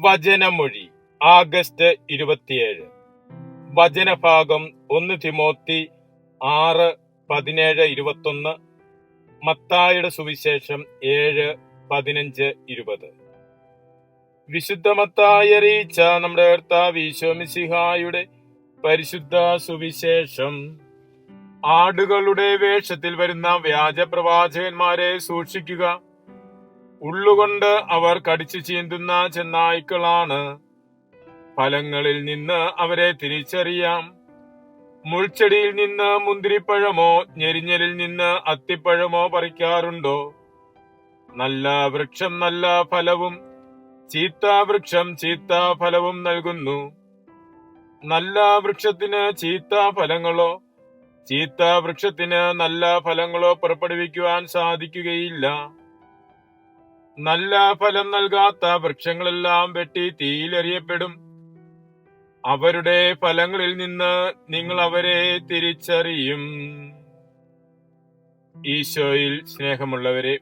വചനമൊഴി August ഇരുപത്തിയേഴ്. വചനഭാഗം ഒന്ന് തിമോത്തി ആറ് പതിനേഴ് ഇരുപത്തൊന്ന് മത്തായുടെ സുവിശേഷം ഏഴ് പതിനഞ്ച് ഇരുപത്. വിശുദ്ധ മത്തായി അറിയിച്ച നമ്മുടെ കർത്താവ് ഈശോമിസിഹായുടെ പരിശുദ്ധ സുവിശേഷം. ആടുകളുടെ വേഷത്തിൽ വരുന്ന വ്യാജ പ്രവാചകന്മാരെ സൂക്ഷിക്കുക. ഉള്ളുകൊണ്ട് അവർ കടിച്ചു ചീന്തുന്ന ചെന്നായ്ക്കളാണ്. ഫലങ്ങളിൽ നിന്ന് അവരെ തിരിച്ചറിയാം. മുൾച്ചെടിയിൽ നിന്ന് മുന്തിരിപ്പഴമോ ഞെരിഞ്ഞലിൽ നിന്ന് അത്തിപ്പഴമോ പറിക്കാറുണ്ടോ? നല്ല വൃക്ഷം നല്ല ഫലവും ചീത്ത വൃക്ഷം ചീത്ത ഫലവും നൽകുന്നു. നല്ല വൃക്ഷത്തിന് ചീത്ത ഫലങ്ങളോ ചീത്ത വൃക്ഷത്തിന് നല്ല ഫലങ്ങളോ പുറപ്പെടുവിക്കുവാൻ സാധിക്കുകയില്ല. നല്ല ഫലം നൽകാത്ത വൃക്ഷങ്ങളെല്ലാം വെട്ടി തീയിലെറിയപ്പെടും. അവരുടെ ഫലങ്ങളിൽ നിന്ന് നിങ്ങൾ അവരെ തിരിച്ചറിയും. ഈശോയിൽ സ്നേഹമുള്ളവരെ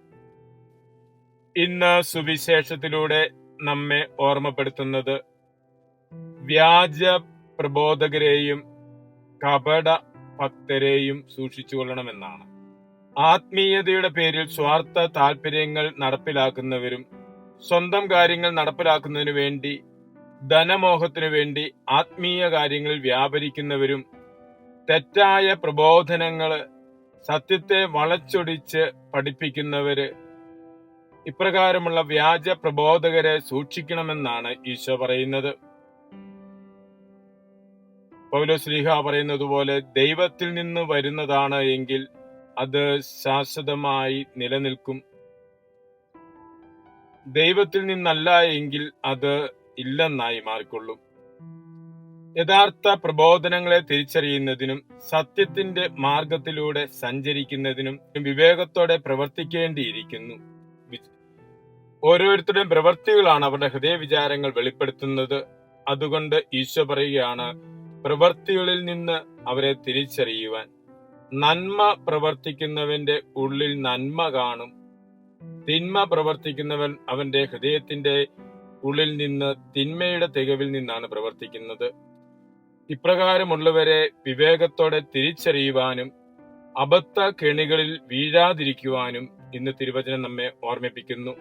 ഇന്ന് സുവിശേഷത്തിലൂടെ നമ്മെ ഓർമ്മപ്പെടുത്തുന്നത് വ്യാജ പ്രബോധകരെയും കപട ഭക്തരെയും സൂക്ഷിച്ചുകൊള്ളണമെന്നാണ്. ആത്മീയതയുടെ പേരിൽ സ്വാർത്ഥ താല്പര്യങ്ങൾ നടപ്പിലാക്കുന്നവരും സ്വന്തം കാര്യങ്ങൾ നടപ്പിലാക്കുന്നതിനു വേണ്ടി ധനമോഹത്തിനു വേണ്ടി ആത്മീയ കാര്യങ്ങളിൽ വ്യാപരിക്കുന്നവരും തെറ്റായ പ്രബോധനങ്ങൾ സത്യത്തെ വളച്ചൊടിച്ച് പഠിപ്പിക്കുന്നവര് ഇപ്രകാരമുള്ള വ്യാജ പ്രബോധകരെ സൂക്ഷിക്കണമെന്നാണ് ഈശോ പറയുന്നത്. പൗലോസ്ലീഹ പറയുന്നത് പോലെ ദൈവത്തിൽ നിന്ന് വരുന്നതാണ് എങ്കിൽ അത് ശാശ്വതമായി നിലനിൽക്കും. ദൈവത്തിൽ നിന്നല്ല എങ്കിൽ അത് ഇല്ലെന്നായി മാറിക്കൊള്ളും. യഥാർത്ഥ പ്രബോധനങ്ങളെ തിരിച്ചറിയുന്നതിനും സത്യത്തിന്റെ മാർഗത്തിലൂടെ സഞ്ചരിക്കുന്നതിനും വിവേകത്തോടെ പ്രവർത്തിക്കേണ്ടിയിരിക്കുന്നു. ഓരോരുത്തരുടെയും പ്രവൃത്തികളാണ് അവരുടെ ഹൃദയ വിചാരങ്ങൾ വെളിപ്പെടുത്തുന്നത്. അതുകൊണ്ട് ഈശോ പറയുകയാണ് പ്രവൃത്തികളിൽ നിന്ന് അവരെ തിരിച്ചറിയുവാൻ. നന്മ പ്രവർത്തിക്കുന്നവന്റെ ഉള്ളിൽ നന്മ കാണും. തിന്മ പ്രവർത്തിക്കുന്നവൻ അവന്റെ ഹൃദയത്തിന്റെ ഉള്ളിൽ നിന്ന് തിന്മയുടെ തികവിൽ നിന്നാണ് പ്രവർത്തിക്കുന്നത്. ഇപ്രകാരമുള്ളവരെ വിവേകത്തോടെ തിരിച്ചറിയുവാനും അബദ്ധ കെണികളിൽ വീഴാതിരിക്കുവാനും ഇന്ന് തിരുവചനം നമ്മെ ഓർമ്മിപ്പിക്കുന്നു.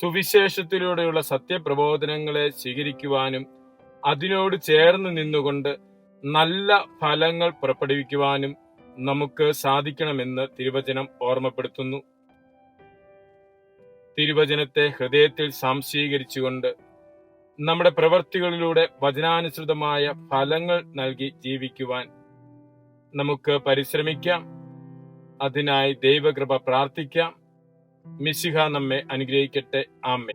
സുവിശേഷത്തിലൂടെയുള്ള സത്യപ്രബോധനങ്ങളെ സ്വീകരിക്കുവാനും അതിനോട് ചേർന്ന് നിന്നുകൊണ്ട് നല്ല ഫലങ്ങൾ പുറപ്പെടുവിക്കുവാനും നമുക്ക് സാധിക്കണമെന്ന് തിരുവചനം ഓർമ്മപ്പെടുത്തുന്നു. തിരുവചനത്തെ ഹൃദയത്തിൽ സംശീകരിച്ചുകൊണ്ട് നമ്മുടെ പ്രവർത്തികളിലൂടെ വചനാനുസൃതമായ ഫലങ്ങൾ നൽകി ജീവിക്കുവാൻ നമുക്ക് പരിശ്രമിക്കാം. അതിനായി ദൈവകൃപ പ്രാർത്ഥിക്കാം. മിശിഹ നമ്മെ അനുഗ്രഹിക്കട്ടെ. ആമേ